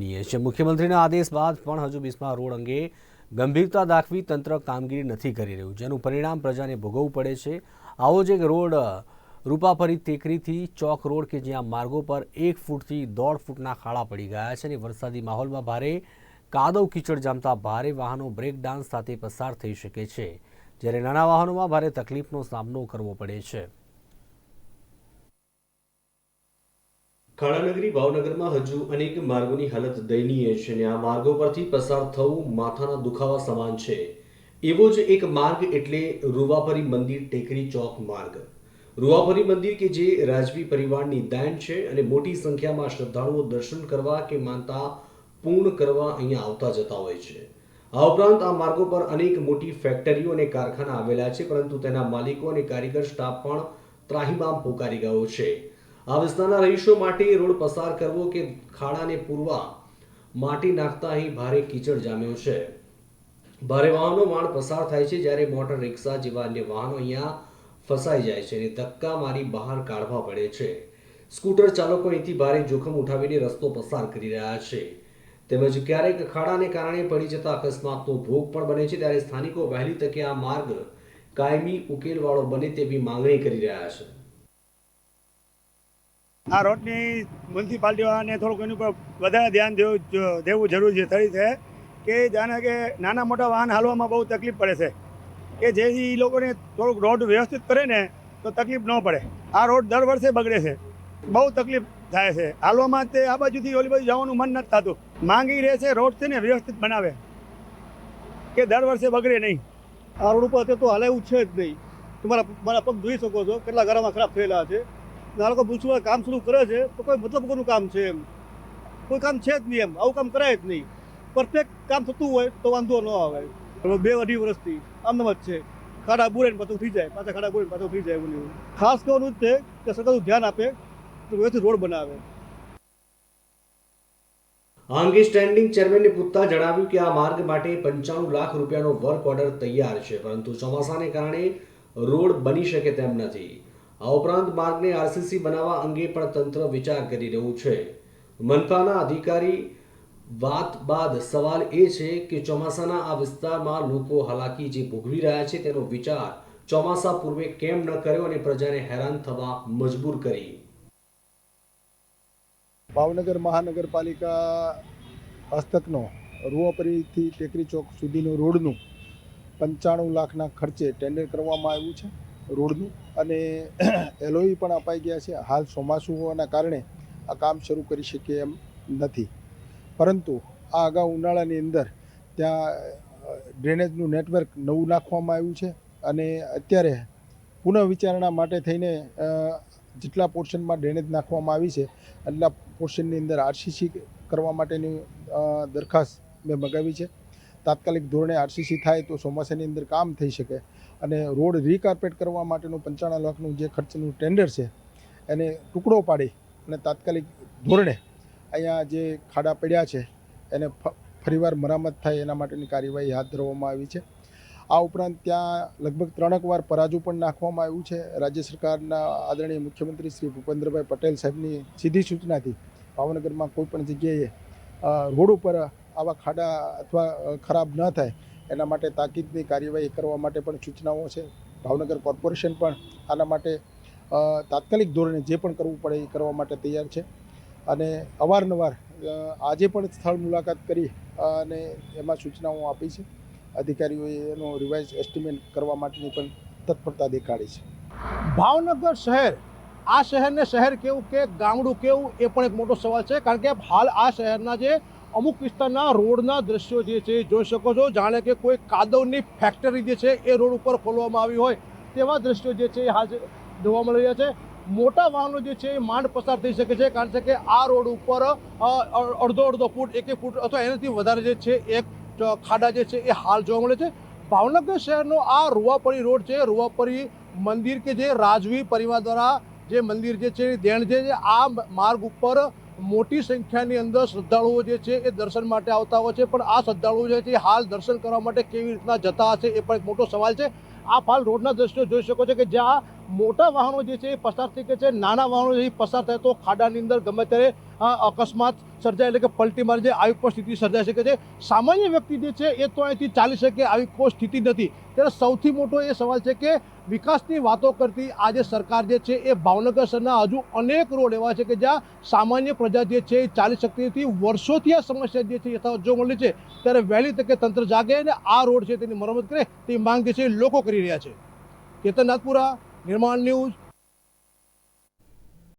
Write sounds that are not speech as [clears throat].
છે. મુખ્યમંત્રીના આદેશ બાદ પણ હજુ બિસ્મા રોડ અંગે ગંભીરતા દાખવી તંત્ર કામગીરી નથી કરી રહ્યું. જેનું પરિણામ પ્રજાને ભોગવવું પડે છે. આવો જ એક રોડ રૂપાપરી ટેકરીથી ચોક રોડ કે જ્યાં માર્ગો પર એક ફૂટથી દોઢ ફૂટના ખાડા પડી ગયા છે અને વરસાદી માહોલમાં ભારે કાદવ કીચડ જામતા ભારે વાહનો બ્રેક ડાન્સ સાથે પસાર થઈ શકે છે. જ્યારે નાના વાહનોમાં ભારે તકલીફનો સામનો કરવો પડે છે. ખાણાનગરી ભાવનગરમાં હજુ અનેક માર્ગોની હાલત દયનીય છે અને આ માર્ગો પરથી પસાર થવું માથાના દુખાવા સમાન છે. એવો જ એક માર્ગ એટલે રૂવાપરી મંદિર ટેકરી ચોક માર્ગ. રૂવાપરી મંદિર કે જે રાજવી પરિવારની દાન છે અને મોટી સંખ્યામાં શ્રદ્ધાળુઓ દર્શન કરવા કે માનતા પૂર્ણ કરવા અહીંયા આવતા જતા હોય છે. આ ઉપરાંત આ માર્ગો પર અનેક મોટી ફેક્ટરીઓ અને કારખાના આવેલા છે, પરંતુ તેના માલિકો અને કારીગર સ્ટાફ પણ ત્રાહિમામ પોકારી ગયો છે. આ વિસ્તારના રહીશો માટે રોડ પસાર કરવો કે ખાડાને પૂરવા માટી નાખતા અહીં ભારે કીચડ જામ્યો છે. ભારે વાહનો માળ પસાર થાય છે જ્યારે મોટર રિક્ષા જેવા અન્ય વાહનો અહીંયા ફસાઈ જાય છે અને ધક્કા મારી બહાર કાઢવા પડે છે. સ્કૂટર ચાલકો અહીંથી ભારે જોખમ ઉઠાવીને રસ્તો પસાર કરી રહ્યા છે. તેમજ ક્યારેક ખાડાને કારણે પડી જતા અકસ્માતનો ભોગ પણ બને છે ત્યારે સ્થાનિકો વહેલી તકે આ માર્ગ કાયમી ઉકેલવાળો બને તેવી માંગણી કરી રહ્યા છે. આ રોડની મ્યુનિસિપાલિટીવાળાને થોડુંક એની ઉપર વધારે ધ્યાન દેવું દેવું જરૂરી થઈ છે કે જાણે કે નાના મોટા વાહન હાલવામાં બહુ તકલીફ પડે છે. કે જેથી એ લોકોને થોડુંક રોડ વ્યવસ્થિત કરે ને તો તકલીફ ન પડે. આ રોડ દર વર્ષે બગડે છે. બહુ તકલીફ થાય છે. હાલવામાં તે આ બાજુથી ઓલી બાજુ જવાનું મન નથી થતું. માંગી રહે છે રોડ છે ને વ્યવસ્થિત બનાવે. કે દર વર્ષે બગડે નહીં. આ રોડ ઉપર તો હાલે એવું છે જ નહીં. તમારા મારા પગ જોઈ શકો છો. કેટલા ગરામાં ખરાબ થયેલા છે. આ લોકો કામ શરૂ કરે છે, તો કોઈ મતલબ કોનું કામ છે એમ? કોઈ કામ છે જ નહીં એમ, આવું કામ કરાય જ નહીં. પરફેક્ટ કામ થતું હોય તો વાંધો ન આવે. બે અઢી વર્ષથી આમ જ છે. ખાડા બુરે પાછું થઈ જાય, પાછા ખાડા બુરે પાછું થઈ જાય એવું ખાસ કહેવાનું જ છે કે સરકાર ધ્યાન આપે, તો વ્યવસ્થિત રોડ બનાવે. આ સ્ટેન્ડિંગ ચેરમેનને પૂછતા જણાવ્યું કે આ માર્ગ માટે પંચાણું લાખ રૂપિયાનો વર્ક ઓર્ડર તૈયાર છે, પરંતુ ચોમાસાને કારણે રોડ બની શકે તેમ નથી. આ ઉપરાંત માર્ગને આરસીસી બનાવવા અંગે પણ તંત્ર વિચાર કરી રહ્યું છે. મનપાના અધિકારી વાત બાદ સવાલ એ છે કે ચોમાસાના આ વિસ્તારમાં લોકો હાલાકી જે ભોગવી રહ્યા છે તેનો વિચાર ચોમાસા પૂર્વે કેમ ન કર્યો અને પ્રજાને હેરાન થવા મજબૂર કરી. ભાવનગર મહાનગરપાલિકા હસ્તકનો રૂવાપરીથી ટેકરી ચોક સુધીનો રોડનું પંચાણું લાખના ખર્ચે ટેન્ડર કરવામાં આવ્યું છે. રોડનું. અને [clears throat] એલોઈ પણ અપાઈ ગયા છે. હાલ ચોમાસું હોવાના કારણે આ કામ શરૂ કરી શકીએ એમ નથી. પરંતુ આ અગાઉ ઉનાળાની અંદર ત્યાં ડ્રેનેજનું નેટવર્ક નવું નાખવામાં આવ્યું છે. અને અત્યારે પુનઃ વિચારણા માટે થઈને જેટલા પોર્શનમાં ડ્રેનેજ નાખવામાં આવી છે, એટલા પોર્શનની અંદર આરસીસી કરવા માટેની દરખાસ્ત મેં મગાવી છે. તાત્કાલિક ધોરણે આરસીસી થાય તો ચોમાસાની અંદર કામ થઈ શકે. અને રોડ રીકાર્પેટ કરવા માટેનું પંચાણું લાખનું જે ખર્ચનું ટેન્ડર છે, એને ટુકડો પાડી અને તાત્કાલિક ધોરણે અહીંયા જે ખાડા પડ્યા છે, એને ફરીવાર મરામત થાય એના માટેની કાર્યવાહી હાથ ધરવામાં આવી છે. આ ઉપરાંત ત્યાં લગભગ ત્રણેક વાર પરાજુ પણ નાખવામાં આવ્યું છે. રાજ્ય સરકારના આદરણીય મુખ્યમંત્રી શ્રી ભૂપેન્દ્રભાઈ પટેલ સાહેબની સીધી સૂચનાથી ભાવનગરમાં કોઈ પણ જગ્યાએ રોડ ઉપર આવા ખાડા અથવા ખરાબ ન થાય એના માટે તાકીદની કાર્યવાહી કરવા માટે પણ સૂચનાઓ છે. ભાવનગર કોર્પોરેશન પણ આના માટે તાત્કાલિક ધોરણે જે પણ કરવું પડે એ કરવા માટે તૈયાર છે. અને અવારનવાર આજે પણ સ્થળ મુલાકાત કરી અને એમાં સૂચનાઓ આપી છે. અધિકારીઓએ એનો રિવાઇઝ એસ્ટિમેટ કરવા માટેની પણ તત્પરતા દેખાડી છે. ભાવનગર શહેર, આ શહેરને શહેર કેવું કે ગામડું કેવું એ પણ એક મોટો સવાલ છે. કારણ કે હાલ આ શહેરના જે અમુક વિસ્તારના રોડના દ્રશ્યો જે છે જોઈ શકો છો. જાણે કે કોઈ કાદવની ફેક્ટરી જે છે, એ રોડ ઉપર ખોલવામાં આવી હોય તેવા દ્રશ્યો જે છે, એ હાલ જોવા મળી રહ્યા છે. મોટા વાહનો જે છે, એ માંડ પસાર થઈ શકે છે, કારણ કે આ રોડ ઉપર અડધો અડધો ફૂટ, એક એક ફૂટ અથવા એનાથી વધારે જે છે, એક ખાડા જે છે, એ હાલ જોવા મળે છે. ભાવનગર શહેરનો આ રૂવાપરી રોડ છે, રૂવાપરી મંદિર કે જે રાજવી પરિવાર દ્વારા જે મંદિર જે છે દેણ છે, આ માર્ગ ઉપર મોટી સંખ્યાની અંદર શ્રદ્ધાળુઓ જે છે એ દર્શન માટે આવતા હોય છે. પણ આ શ્રદ્ધાળુઓ જે છે હાલ દર્શન કરવા માટે કેવી રીતના જતા હશે એ પણ એક મોટો સવાલ છે. આપ હાલ રોડના દ્રશ્યો જોઈ શકો છો કે જ્યાં મોટા વાહનો જે છે એ પસાર થઈ ગયા છે. નાના વાહનો જે પસાર થાય તો ખાડાની અંદર ગમે ત્યારે અકસ્માત સર્જાય એટલે કે પલટી મારી જાય, આવી પણ સ્થિતિ સર્જાઈ શકે છે. સામાન્ય વ્યક્તિ જે છે એ તો અહીંથી ચાલી શકે આવી કોઈ સ્થિતિ નથી. ત્યારે સૌથી મોટો એ સવાલ છે કે વિકાસની વાતો કરતી આજે સરકાર જે છે એ ભાવનગર શહેરના હજુ અનેક રોડ એવા છે કે જ્યાં સામાન્ય પ્રજા જે છે એ ચાલી શકતી નથી. વર્ષોથી આ સમસ્યા જે છે યથાવત જોવા મળી છે. ત્યારે વહેલી તકે તંત્ર જાગે અને આ રોડ છે તેની મરમ્મત કરે તે માંગ જે છે લોકો કરી રહ્યા છે. કેતન નાથપુરા निर्माण न्यूज